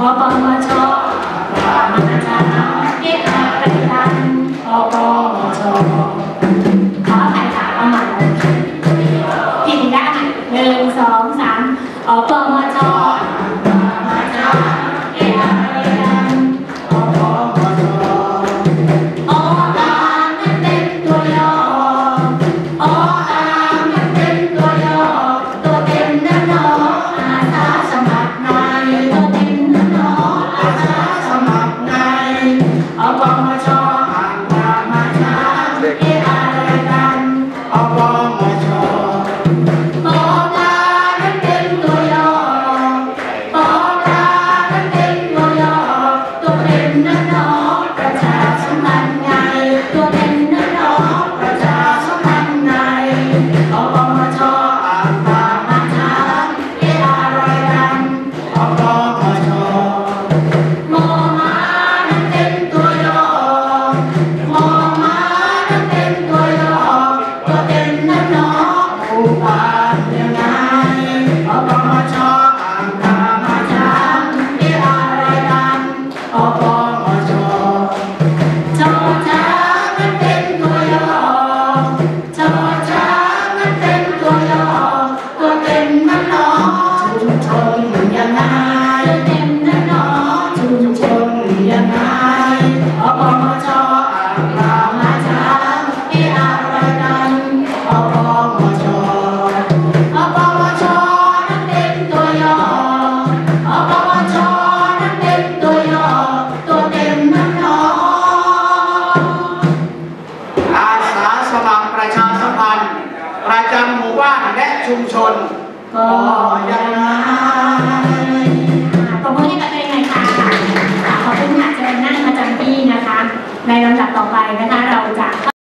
อปมชมาจากนิรันดร์กันอปมชขอถ่ายามเอาใหม่กินได้หนึ่งสองสามอปม mặt này. Ở bằng cho ว่างและชุมชน ก็ยังไงตบมือให้กับเองหน่อยค่ะขอบคุณค่ะเจริญนั่งประจำที่นะคะ ในลำดับต่อไปนะคะเราจะ